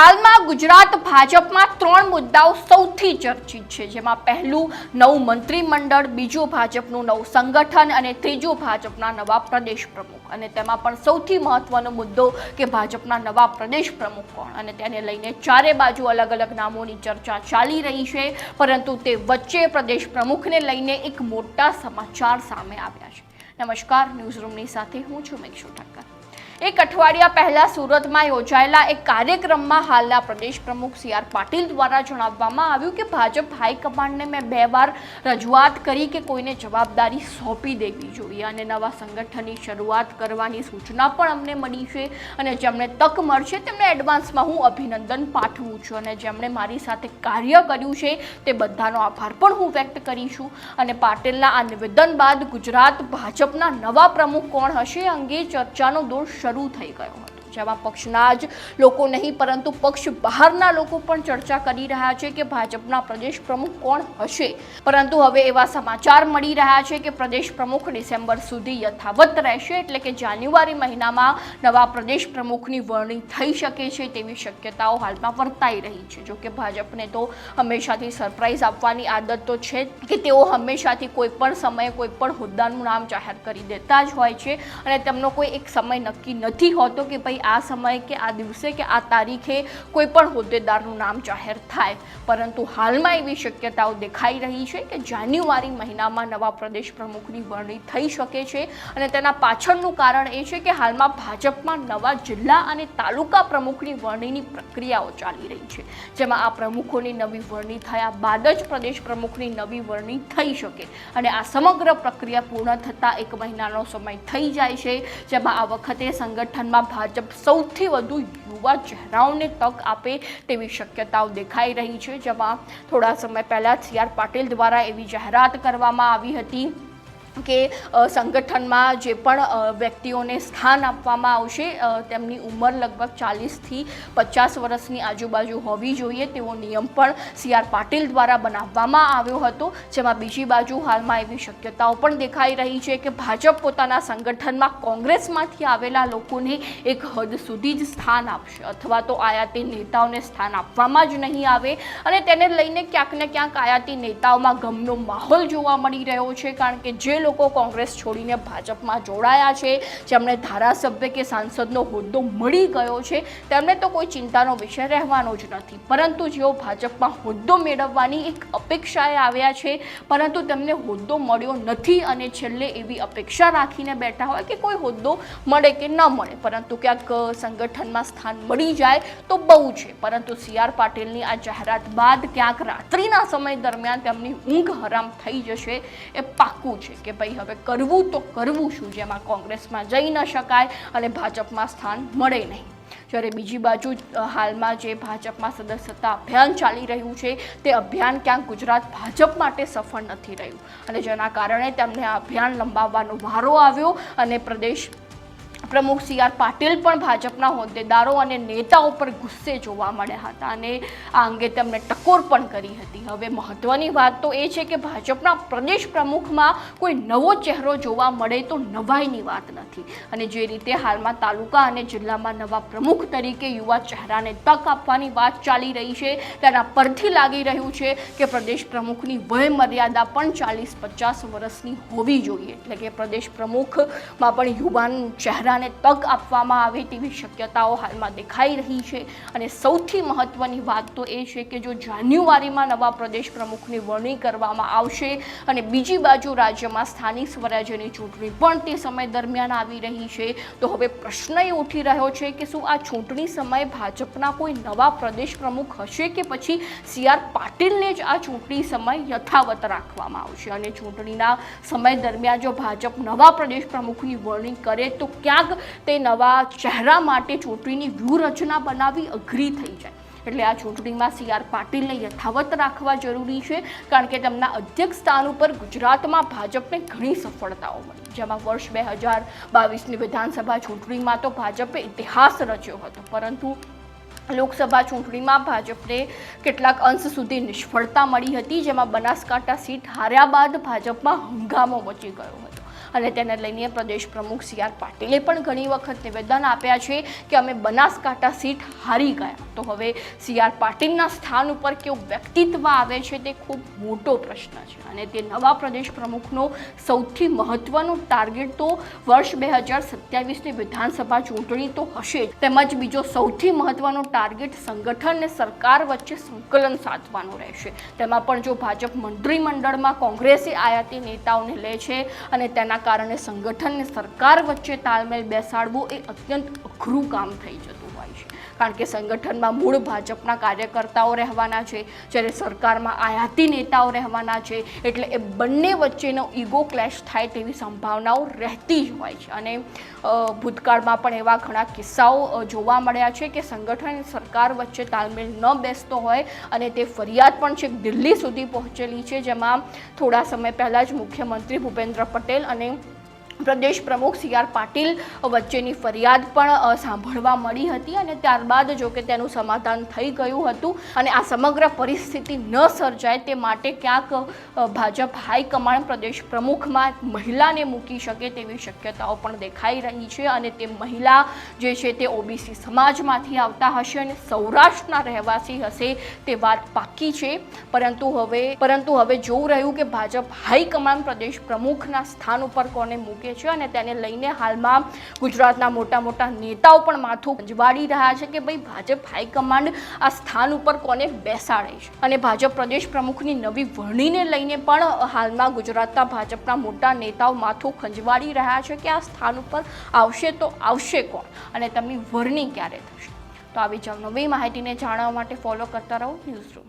હાલમાં ગુજરાત ભાજપમાં ત્રણ મુદ્દાઓ સૌથી ચર્ચિત છે, જેમાં પહેલું નવું મંત્રીમંડળ, બીજું ભાજપનું નવું સંગઠન અને ત્રીજું ભાજપના નવા પ્રદેશ પ્રમુખ. અને તેમાં પણ સૌથી મહત્વનો મુદ્દો કે ભાજપના નવા પ્રદેશ પ્રમુખ કોણ? અને તેને લઈને ચારે બાજુ અલગ અલગ નામોની ચર્ચા ચાલી રહી છે, પરંતુ તે વચ્ચે પ્રદેશ પ્રમુખને લઈને એક મોટા સમાચાર સામે આવ્યા છે. નમસ્કાર ન્યૂઝ રૂમની સાથે હું છું મેક્ષુ ઠક્કર. એક અઠવાડિયા પહેલા સુરતમાં યોજાયેલા એક કાર્યક્રમમાં હાલના પ્રદેશ પ્રમુખ સી આર પાટીલ દ્વારા જણાવવામાં આવ્યું કે ભાજપ હાઈકમાન્ડને મેં બે વાર રજૂઆત કરી કે કોઈને જવાબદારી સોંપી દેવી જોઈએ અને નવા સંગઠનની શરૂઆત કરવાની સૂચના પણ અમને મળી છે અને જેમણે તક મળશે તેમને એડવાન્સમાં હું અભિનંદન પાઠવું છું અને જેમણે મારી સાથે કાર્ય કર્યું છે તે બધાનો આભાર પણ હું વ્યક્ત કરીશું. અને પાટીલના આ નિવેદન બાદ ગુજરાત ભાજપના નવા પ્રમુખ કોણ હશે અંગે ચર્ચાનો દોર શરૂ થઈ ગયો હતો. જેમાં પક્ષના જ લોકો નહીં, પરંતુ પક્ષ બહારના લોકો પણ ચર્ચા કરી રહ્યા છે કે ભાજપના પ્રદેશ પ્રમુખ કોણ હશે. પરંતુ હવે એવા સમાચાર મળી રહ્યા છે કે પ્રદેશ પ્રમુખ ડિસેમ્બર સુધી યથાવત રહેશે, એટલે કે જાન્યુઆરી મહિનામાં નવા પ્રદેશ પ્રમુખની વરણી થઈ શકે છે તેવી શક્યતાઓ હાલમાં વર્તાઈ રહી છે. જો કે ભાજપને તો હંમેશાથી સરપ્રાઇઝ આપવાની આદત તો છે કે તેઓ હંમેશાથી કોઈ પણ સમયે કોઈ પણ હોદ્દાનું નામ જાહેર કરી દેતા જ હોય છે અને તેમનો કોઈ એક સમય નક્કી નથી હોતો કે ભાઈ આ સમયે કે આ દિવસે કે આ તારીખે કોઈ પણ હોદ્દેદારનું નામ જાહેર થાય. પરંતુ હાલમાં એવી શક્યતાઓ દેખાઈ રહી છે કે જાન્યુઆરી મહિનામાં નવા પ્રદેશ પ્રમુખની વરણી થઈ શકે છે અને તેના પાછળનું કારણ એ છે કે હાલમાં ભાજપમાં નવા જિલ્લા અને તાલુકા પ્રમુખની વરણીની પ્રક્રિયાઓ ચાલી રહી છે. જેમાં આ પ્રમુખોની નવી વરણી થયા બાદ જ પ્રદેશ પ્રમુખની નવી વરણી થઈ શકે અને આ સમગ્ર પ્રક્રિયા પૂર્ણ થતાં એક મહિનાનો સમય થઈ જાય છે. જેમાં આ વખતે સંગઠનમાં ભાજપ સૌથી વધુ યુવા ચહેરાઓને તક આપે તેવી શક્યતાઓ દેખાઈ રહી છે. જેમાં થોડા સમય પહેલાં સી આર પાટીલ દ્વારા એવી જાહેરાત કરવામાં આવી હતી. કે સંગઠનમાં જે પણ વ્યક્તિઓને સ્થાન આપવામાં આવશે તેમની ઉંમર લગભગ ચાલીસથી પચાસ વર્ષની આજુબાજુ હોવી જોઈએ. તેવો નિયમ પણ સી આર પાટીલ દ્વારા બનાવવામાં આવ્યો હતો. જેમાં બીજી બાજુ હાલમાં એવી શક્યતાઓ પણ દેખાઈ રહી છે કે ભાજપ પોતાના સંગઠનમાં કોંગ્રેસમાંથી આવેલા લોકોને એક હદ સુધી જ સ્થાન આપશે. અથવા તો આયાતી નેતાઓને સ્થાન આપવામાં જ નહીં આવે. અને તેને લઈને ક્યાંક ને ક્યાંક આયાતી નેતાઓમાં ગમનો માહોલ જોવા મળી રહ્યો છે. કારણ કે જે લોકો કોંગ્રેસ છોડીને ભાજપમાં જોડાયા છે. જેમણે ધારાસભ્ય કે સાંસદનો હોદ્દો મળી ગયો છે. તેમને તો કોઈ ચિંતાનો વિષય રહેવાનો જ નથી. પરંતુ જેઓ ભાજપમાં હોદ્દો મેળવવાની એક અપેક્ષાએ આવ્યા છે, પરંતુ તેમને હોદ્દો મળ્યો નથી અને છેલ્લે એવી અપેક્ષા રાખીને બેઠા હોય કે કોઈ હોદ્દો મળે કે ન મળે. પરંતુ ક્યાંક સંગઠનમાં સ્થાન મળી જાય તો બહુ છે. પરંતુ સી આર પાટીલની આ જાહેરાત બાદ ક્યાંક રાત્રિના સમય દરમિયાન તેમની ઊંઘ હરામ થઈ જશે. એ પાક્કું છે કે ભાઈ હવે કરવું તો કરવું શું? જેમાં કોંગ્રેસમાં જઈ ન શકાય અને ભાજપમાં સ્થાન મળે નહીં. જ્યારે બીજી બાજુ હાલમાં જે ભાજપમાં સદસ્યતા અભિયાન ચાલી રહ્યું છે, તે અભિયાન ક્યાંક ગુજરાત ભાજપ માટે સફળ નથી રહ્યું. અને જેના કારણે તેમને આ અભિયાન લંબાવવાનો વારો આવ્યો અને પ્રદેશ પ્રમુખ સી આર પાટીલ પણ ભાજપના હોદ્દેદારો અને નેતાઓ પર ગુસ્સે જોવા મળ્યા હતા અને આ અંગે તેમણે ટકોર પણ કરી હતી. હવે મહત્વની વાત તો એ છે કે ભાજપના પ્રદેશ પ્રમુખમાં કોઈ નવો ચહેરો જોવા મળે તો નવાઈની વાત નથી. અને જે રીતે હાલમાં તાલુકા અને જિલ્લામાં નવા પ્રમુખ તરીકે યુવા ચહેરાને તક આપવાની વાત ચાલી રહી છે, તેના પરથી લાગી રહ્યું છે કે પ્રદેશ પ્રમુખની વય મર્યાદા પણ ચાલીસ પચાસ વર્ષની હોવી જોઈએ. એટલે કે પ્રદેશ પ્રમુખમાં પણ યુવાન ચહેરાને તક આપવામાં આવે તેવી શક્યતાઓ હાલમાં દેખાઈ રહી છે. અને સૌથી મહત્વની વાત તો એ છે કે જો જાન્યુઆરીમાં નવા પ્રદેશ પ્રમુખની વરણી કરવામાં આવશે અને બીજી બાજુ રાજ્યમાં સ્થાનિક સ્વરાજ્યની ચૂંટણી પણ તે સમય દરમિયાન આવી રહી છે, તો હવે પ્રશ્ન એ ઉઠી રહ્યો છે કે શું આ ચૂંટણી સમયે ભાજપના કોઈ નવા પ્રદેશ પ્રમુખ હશે કે પછી સી આર પાટીલને જ આ ચૂંટણી સમય યથાવત રાખવામાં આવશે? અને ચૂંટણીના સમય દરમિયાન જો ભાજપ નવા પ્રદેશ પ્રમુખની વરણી કરે તો ક્યાંક તે નવા ચહેરા માટે ચૂંટણીની વ્યૂહરચના બનાવવી અઘરી થઈ જાય. એટલે આ ચૂંટણીમાં સી આર પાટીલને યથાવત રાખવા જરૂરી છે, કારણ કે તેમના અધ્યક્ષ સ્થાન ઉપર ગુજરાતમાં ભાજપને ઘણી સફળતાઓ મળી. જેમાં વર્ષ બે હજાર બાવીસની વિધાનસભા ચૂંટણીમાં તો ભાજપે ઇતિહાસ રચ્યો હતો, પરંતુ લોકસભા ચૂંટણીમાં ભાજપને કેટલાક અંશ સુધી નિષ્ફળતા મળી હતી, જેમાં બનાસકાંઠા સીટ હાર્યા બાદ ભાજપમાં હંગામો મચી ગયો હતો. અને તેને લઈને પ્રદેશ પ્રમુખ સી આર પાટીલે પણ ઘણી વખત નિવેદન આપ્યા છે કે અમે બનાસકાંઠા સીટ હારી ગયા. તો હવે સી આર પાટીલના સ્થાન ઉપર કેવું વ્યક્તિત્વ આવે છે તે ખૂબ મોટો પ્રશ્ન છે. અને તે નવા પ્રદેશ પ્રમુખનો સૌથી મહત્વનો ટાર્ગેટ તો વર્ષ બે હજાર સત્યાવીસની વિધાનસભા ચૂંટણી તો હશે તેમજ બીજો સૌથી મહત્વનો ટાર્ગેટ સંગઠન અને સરકાર વચ્ચે સંકલન સાધવાનો રહેશે. તેમાં પણ જો ભાજપ મંત્રીમંડળમાં કોંગ્રેસી આયાતી નેતાઓને લે છે અને તેના કારણે સંગઠન અને સરકાર વચ્ચે તાલમેલ બેસાડવો એ અત્યંત અઘરું કામ થઈ જતું કારણ કે સંગઠનમાં મૂળ ભાજપના કાર્યકર્તાઓ રહેવાના છે, જ્યારે સરકારમાં આયાતી નેતાઓ રહેવાના છે, એટલે એ બંને વચ્ચેનો ઈગો ક્લેશ થાય તેવી સંભાવનાઓ રહેતી જ હોય છે. અને ભૂતકાળમાં પણ એવા ઘણા કિસ્સાઓ જોવા મળ્યા છે કે સંગઠન સરકાર વચ્ચે તાલમેલ ન બેસતો હોય અને તે ફરિયાદ પણ છેક દિલ્હી સુધી પહોંચેલી છે, જેમાં થોડા સમય પહેલાં જ મુખ્યમંત્રી ભૂપેન્દ્ર પટેલ અને પ્રદેશ પ્રમુખ સી આર પાટીલ વચ્ચેની ફરિયાદ પણ સાંભળવા મળી હતી અને ત્યારબાદ જો કે તેનું સમાધાન થઈ ગયું હતું અને આ સમગ્ર પરિસ્થિતિ ન સર્જાય તે માટે ક્યાંક ભાજપ હાઈકમાન્ડ પ્રદેશ પ્રમુખમાં મહિલાને મૂકી શકે તેવી શક્યતાઓ પણ દેખાઈ રહી છે અને તે મહિલા જે છે તે ઓબીસી સમાજમાંથી આવતા હશે અને સૌરાષ્ટ્રના રહેવાસી હશે તે વાત પાકી છે. પરંતુ હવે પરંતુ હવે જોવું રહ્યું કે ભાજપ હાઈકમાન્ડ પ્રદેશ પ્રમુખના સ્થાન ઉપર કોને મૂકે છે અને તેને લઈને હાલમાં ગુજરાતના મોટા મોટા નેતાઓ પણ માથું ખંજવાળી રહ્યા છે કે ભાઈ ભાજપ હાઈકમાન્ડ આ સ્થાન ઉપર કોને બેસાડે છે? અને ભાજપ પ્રદેશ પ્રમુખની નવી વરણીને લઈને પણ હાલમાં ગુજરાતના ભાજપના મોટા નેતાઓ માથું ખંજવાળી રહ્યા છે કે આ સ્થાન ઉપર આવશે તો આવશે કોણ? અને તેમની વરણી ક્યારે થશે? તો આવી જ નવી માહિતીને જાણવા માટે ફોલો કરતા રહો ન્યૂઝ રૂમ.